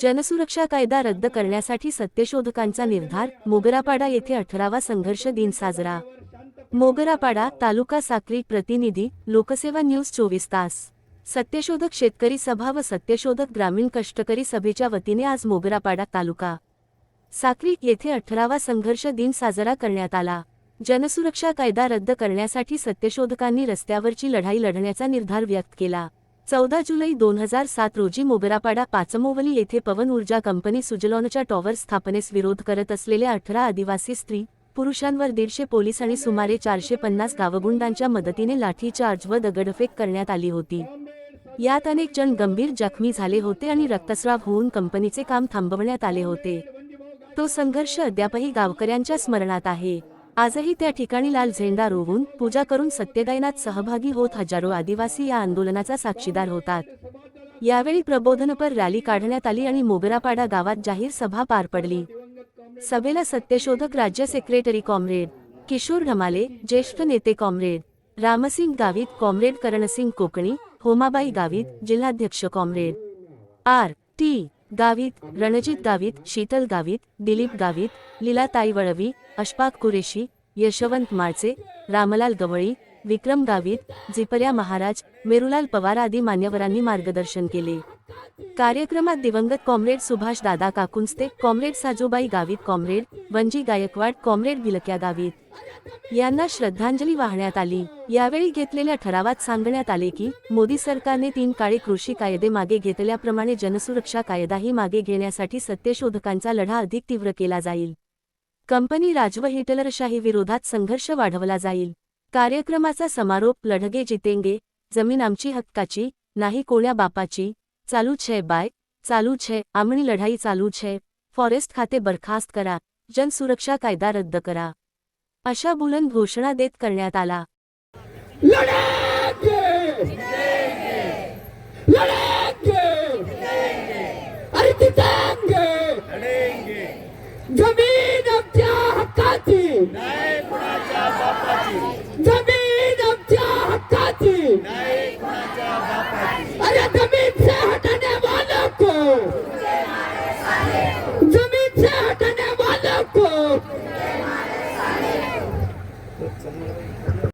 जनसुरक्षा कायदा रद्द करण्यासाठी सत्यशोधकांचा निर्धार मोगरापाडा येथे अठरावा संघर्ष दिन साजरा. मोगरापाडा तालुका साक्री प्रतिनिधी लोकसेवा न्यूज चोवीस तास. सत्यशोधक शेतकरी सभा व सत्यशोधक ग्रामीण कष्टकरी सभेच्या वतीने आज मोगरापाडा तालुका साक्री येथे अठरावा संघर्ष दिन साजरा करण्यात आला. जनसुरक्षा कायदा रद्द करण्यासाठी सत्यशोधकांनी रस्त्यावरची लढाई लढण्याचा निर्धार व्यक्त केला. चौदा जुलै दोन हजार सात रोजी मोगरापाडा पाचमोवली येथे पवन ऊर्जा कंपनी सुजलॉनच्या टॉवर स्थापनेस विरोध करत असलेल्या अठरा आदिवासी स्त्री पुरुषांवर दीडशे पोलीस आणि सुमारे चारशे पन्नास गावगुंडांच्या मदतीने लाठीचार्ज व दगडफेक करण्यात आली होती. यात अनेक जण गंभीर जखमी झाले होते आणि रक्तस्राव होऊन कंपनीचे काम थांबवण्यात आले होते. तो संघर्ष अद्यापही गावकऱ्यांच्या स्मरणात आहे. आजही त्या ठिकाणी लाल झेंडा रोवून पूजा करून सत्यदायनात सहभागी होत हजारो आदिवासी या आंदोलनाचा साक्षीदार होतात. यावेळी प्रबोधनपर रॅली काढण्यात आली आणि मोगरापाडा गावात जाहीर सभा पार पडली. सभेला सत्यशोधक राज्य सेक्रेटरी कॉम्रेड किशोर ढमाले ज्येष्ठ नेते कॉम्रेड रामसिंग गावित कॉम्रेड करणसिंग कोकणी होमाबाई गावित जिल्हाध्यक्ष comrade. R. T. Gavit Ranjit Gavit Shital Gavit Dilip Gavit Lilatai Valvi Ashfaq Qureshi Yashwant Malche Ramlal Gawli Vikram Gavit Jiparya Maharaj Merulal Pawar आदी मान्यवरांनी मार्गदर्शन केले. कार्यक्रमात दिवंगत comrade Subhash Dada Kakunste comrade Sajubai Gavit comrade Vanji Gaikwad comrade Bhilakya Gavit. यांना श्रद्धांजली वाहण्यात आली. यावेळी घेतलेल्या ठरावात सांगण्यात आले की मोदी सरकारने तीन काळे कृषी कायदे मागे घेतल्याप्रमाणे जनसुरक्षा कायदाही मागे घेण्यासाठी सत्यशोधकांचा लढा अधिक तीव्र केला जाईल. कंपनी राजव हिटलरशाही विरोधात संघर्ष वाढवला जाईल. कार्यक्रमाचा समारोप लढगे जितेंगे जमीन आमची हक्काची नाही कोण्या बापाची चालू छे बाय. चालू छे. आमणी लढाई चालू छे. फॉरेस्ट खाते बरखास्त करा. जनसुरक्षा कायदा रद्द करा. अशा बुलंद घोषणा देत करण्यात आला. जमीन